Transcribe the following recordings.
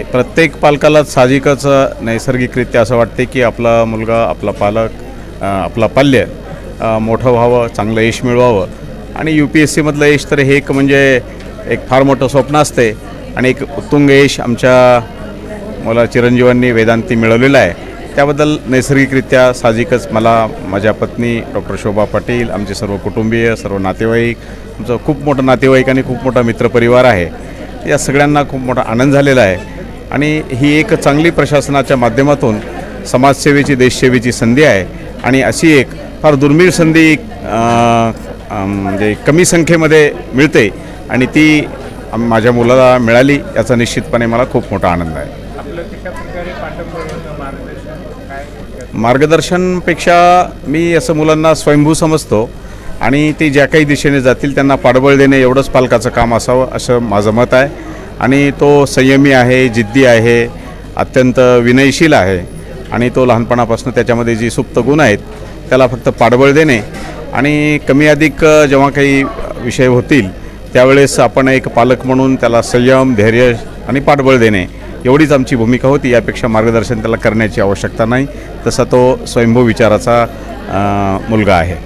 प्रत्येक पालकाला साहजिकच नैसर्गिकरित्या असं वाटते की आपला मुलगा आपला पालक आपला पाल्य मोठं व्हावं चांगलं यश मिळवावं. आणि यू पी एस सीमधलं यश तर हे एक म्हणजे एक फार मोठं स्वप्न असते आणि एक उत्तुंग यश आमच्या मला चिरंजीवांनी वेदांती मिळवलेलं आहे. त्याबद्दल नैसर्गिकरित्या साहजिकच मला माझ्या पत्नी डॉक्टर शोभा पाटील आमचे सर्व कुटुंबीय सर्व नातेवाईक आमचं खूप मोठं नातेवाईक आणि खूप मोठा मित्रपरिवार आहे. या सगळ्यांना खूप मोठा आनंद झालेला आहे. आणि ही एक चांगली प्रशासनाच्या माध्यमातून समाजसेवेची देशसेवेची संधी आहे. आणि अशी एक फार दुर्मिळ संधी म्हणजे कमी संख्येमध्ये मिळते आणि ती माझ्या मुलाला मिळाली याचा निश्चितपणे मला खूप मोठा आनंद आहे? मार्गदर्शनपेक्षा मी असं मुलांना स्वयंभू समजतो आणि ते ज्या काही दिशेने जातील त्यांना पाठबळ देणे एवढंच पालकाचं काम असावं असं माझं मत आहे. आणि तो संयमी आहे जिद्दी आहे अत्यंत विनयशील आहे आणि तो लहानपणापासून त्याच्यामध्ये जी सुप्त गुण आहेत त्याला फक्त पाठबळ देणे आणि कमी अधिक जेव्हा काही विषय होतील त्यावेळेस आपण एक पालक म्हणून त्याला संयम धैर्य आणि पाठबळ देणे एवढीच आमची भूमिका होती. यापेक्षा मार्गदर्शन त्याला करण्याची आवश्यकता नाही. तसा तो स्वयंभू विचाराचा मुलगा आहे.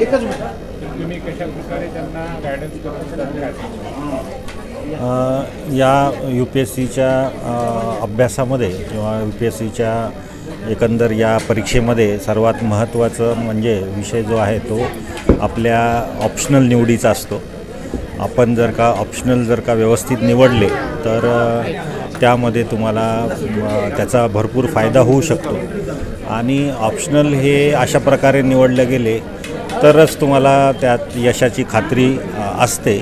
एकच तुम्ही कशा प्रकारे त्यांना गायडन्स करत या यू पी एस सीच्या अभ्यासामध्ये किंवा यू पी एस सीच्या एकंदर या परीक्षेमध्ये सर्वात महत्त्वाचं म्हणजे विषय जो आहे तो आपल्या ऑप्शनल निवडीचा असतो. आपण जर का ऑप्शनल जर का व्यवस्थित निवडले तर त्यामध्ये तुम्हाला त्याचा भरपूर फायदा होऊ शकतो. आणि ऑप्शनल हे अशा प्रकारे निवडले गेले तरच तुम्हाला त्यात यशाची खात्री असते.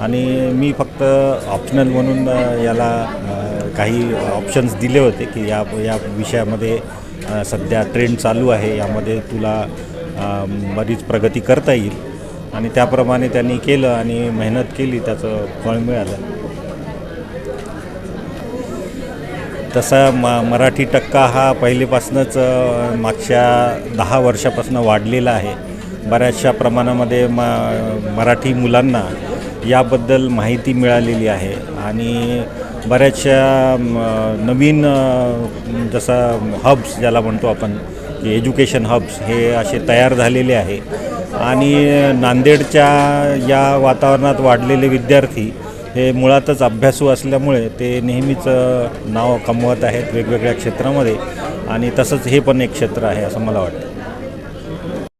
आणि मी फक्त ऑप्शनल म्हणून याला काही ऑप्शन्स दिले होते की या या विषयामध्ये सध्या ट्रेंड चालू आहे. यामध्ये तुला बरीच प्रगती करता येईल. आणि त्याप्रमाणे त्यांनी केलं आणि मेहनत केली त्याचं फळ मिळालं. तसा म मराठी टक्का हा पहिलेपासूनच मागच्या दहा वर्षापासून वाढलेला आहे. बऱ्याचशा प्रमाणामध्ये म मराठी मुलांना याबद्दल माहिती मिळालेली आहे. आणि बऱ्याचशा नवीन जसा हब्स ज्याला म्हणतो आपण की एज्युकेशन हब्स हे असे तयार झालेले आहे. आणि नांदेडच्या या वातावरणात वाढलेले विद्यार्थी हे मुळातच अभ्यासू असल्यामुळे ते नेहमीच नाव कमवत आहेत वेगवेगळ्या क्षेत्रामध्ये. आणि तसंच हे पण एक क्षेत्र आहे असं मला वाटतं.